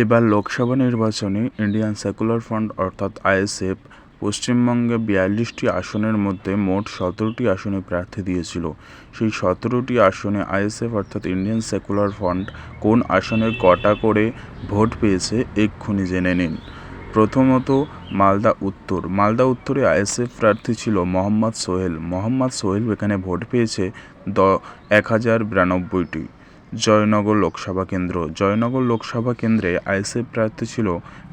এবার লোকসভা নির্বাচনে Indian Secular Front অর্থাৎ আইএসএফ পশ্চিমবঙ্গে বিয়াল্লিশটি আসনের মধ্যে মোট সতেরোটি আসনে প্রার্থী দিয়েছিল। সেই সতেরোটি আসনে আইএসএফ অর্থাৎ ইন্ডিয়ান সেকুলার ফ্রন্ট কোন আসনে কটা করে ভোট পেয়েছে এক্ষুনি জেনে নিন। প্রথমত মালদা উত্তর। মালদা উত্তরে আইএসএফ প্রার্থী ছিল মোহাম্মদ সোহেল। মোহাম্মদ সোহেল এখানে ভোট পেয়েছে দ এক হাজার বিরানব্বইটি। জয়নগর লোকসভা কেন্দ্র। জয়নগর লোকসভা কেন্দ্রে আইএসএফ প্রার্থী ছিল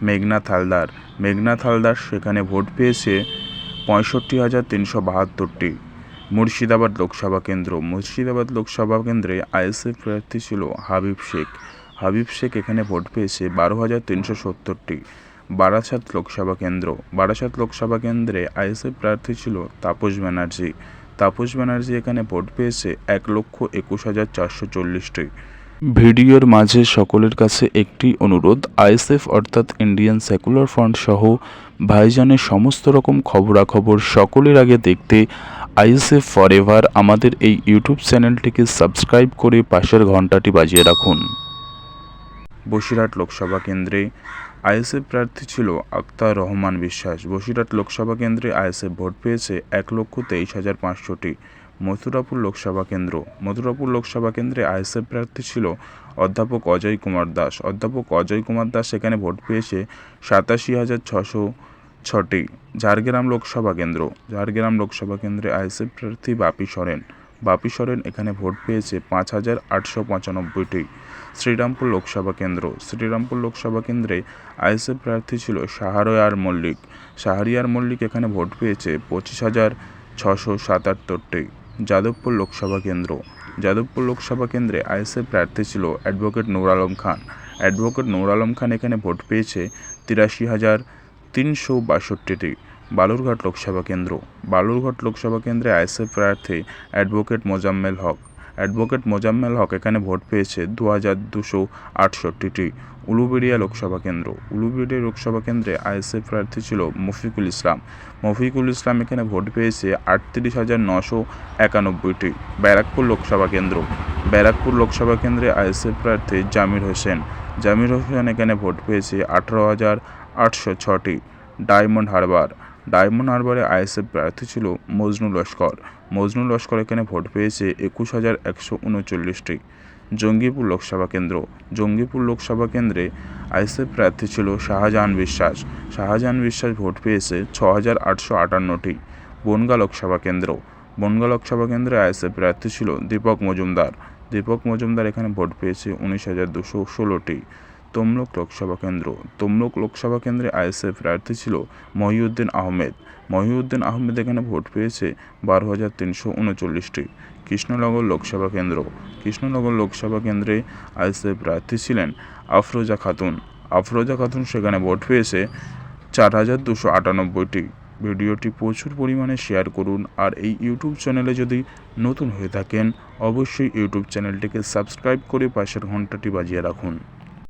মেঘনাথ হালদার মেঘনাথ হালদার সেখানে ভোট পেয়েছে পঁয়ষট্টি হাজার তিনশো বাহাত্তরটি। মুর্শিদাবাদ লোকসভা কেন্দ্র। মুর্শিদাবাদ লোকসভা কেন্দ্রে আইএসএফ প্রার্থী ছিল হাবিব শেখ। হাবিব শেখ এখানে ভোট পেয়েছে বারো হাজার তিনশো সত্তরটি। বারাসাত লোকসভা কেন্দ্র। বারাসাত লোকসভা কেন্দ্রে আইএসএফ প্রার্থী ছিল তাপস ব্যানার্জি। তাপস ব্যানার্জি এখানে ভোট পেয়েছে এক লক্ষ একুশ হাজার চারশো চল্লিশটি। ভিডিওর মাঝে সকলের কাছে একটি অনুরোধ আইএসএফ অর্থাৎ ইন্ডিয়ান সেকুলার ফ্রন্ট সহ ভাইজানের সমস্ত রকম খবরাখবর সকলের আগে দেখতে আইএসএফ ফরএভার আমাদের এই ইউটিউব চ্যানেলটিকে সাবস্ক্রাইব করে পাশের ঘন্টাটি বাজিয়ে রাখুন। বসিরহাট লোকসভা কেন্দ্রে আইএসএফ প্রার্থী ছিল আক্তার রহমান বিশ্বাস। বসিরহাট লোকসভা কেন্দ্রে আইএসএফ ভোট পেয়েছে এক লক্ষ তেইশ হাজার পাঁচশোটি। মথুরাপুর লোকসভা কেন্দ্র। মথুরাপুর লোকসভা কেন্দ্রে আইএসএফ প্রার্থী ছিল অধ্যাপক অজয় কুমার দাস। অধ্যাপক অজয় কুমার দাস সেখানে ভোট পেয়েছে সাতাশি হাজার ছশো ছটি। ঝাড়গ্রাম লোকসভা কেন্দ্র। ঝাড়গ্রাম লোকসভা কেন্দ্রে আইএসএফ প্রার্থী বাপি সরেন। বাপি সরেন এখানে ভোট পেয়েছে পাঁচ হাজার আটশো পঁচানব্বইটি। শ্রীরামপুর লোকসভা কেন্দ্র। শ্রীরামপুর লোকসভা কেন্দ্রে আইএসএফ প্রার্থী ছিল শাহরিয়ার মল্লিক। শাহরিয়ার মল্লিক এখানে ভোট পেয়েছে পঁচিশ হাজার ছশো সাতাত্তরটি। যাদবপুর লোকসভা কেন্দ্র। যাদবপুর লোকসভা কেন্দ্রে আইএসএফ প্রার্থী ছিল অ্যাডভোকেট নূর আলম খান। অ্যাডভোকেট নূর আলম খান এখানে ভোট পেয়েছে তিরাশি হাজার তিনশো বাষট্টিটি। বালুরঘাট লোকসভা কেন্দ্র। বালুরঘাট লোকসভা কেন্দ্রে আইএসএফ প্রার্থী অ্যাডভোকেট মোজাম্মেল হক। অ্যাডভোকেট মোজাম্মেল হক এখানে ভোট পেয়েছে দু হাজার দুশো আটষট্টিটি উলুবেড়িয়া লোকসভা কেন্দ্র। উলুবেড়িয়া লোকসভা কেন্দ্রে আইএসএফ প্রার্থী ছিল মফিকুল ইসলাম। মফিকুল ইসলাম এখানে ভোট পেয়েছে আটত্রিশ হাজার নশো একানব্বইটি ব্যারাকপুর লোকসভা কেন্দ্র। ব্যারাকপুর লোকসভা কেন্দ্রে আইএসএফ প্রার্থী জামির হোসেন। জামির হোসেন এখানে ভোট পেয়েছে আঠারো হাজার আটশো ছটি ডায়মন্ড হারবার। ডায়মন্ড হারবারে আইএসএফ প্রার্থী ছিল মজনু লস্কর। মজনু লস্কর এখানে ভোট পেয়েছে একুশ হাজার একশো উনচল্লিশটি। জঙ্গিপুর লোকসভা কেন্দ্র। জঙ্গিপুর লোকসভা কেন্দ্রে আইএসএফ প্রার্থী ছিল শাহজাহান বিশ্বাস। শাহজাহান বিশ্বাস ভোট পেয়েছে ছ হাজার আটশো আটান্নটি। বনগা লোকসভা কেন্দ্র। বনগা লোকসভা কেন্দ্রে আইএসএফ প্রার্থী ছিল দীপক মজুমদার। দীপক মজুমদার এখানে ভোট পেয়েছে উনিশ হাজার দুশো ষোলোটি। তমলুক লোকসভা কেন্দ্র। তমলুক লোকসভা কেন্দ্রে আইএসএফ প্রার্থী ছিল মহিউদ্দিন আহমেদ। মহিউদ্দিন আহমেদ এখানে ভোট পেয়েছে বারো হাজার তিনশো উনচল্লিশটি। কৃষ্ণনগর লোকসভা কেন্দ্র। কৃষ্ণনগর লোকসভা কেন্দ্রে আইএসএফ প্রার্থী ছিলেন আফরোজা খাতুন। আফরোজা খাতুন সেখানে ভোট পেয়েছে চার হাজার দুশো আটানব্বইটি। ভিডিওটি প্রচুর পরিমাণে শেয়ার করুন আর এই ইউটিউব চ্যানেলে যদি নতুন হয়ে থাকেন, অবশ্যই ইউটিউব চ্যানেলটিকে সাবস্ক্রাইব করে পাশের ঘন্টাটি বাজিয়ে রাখুন।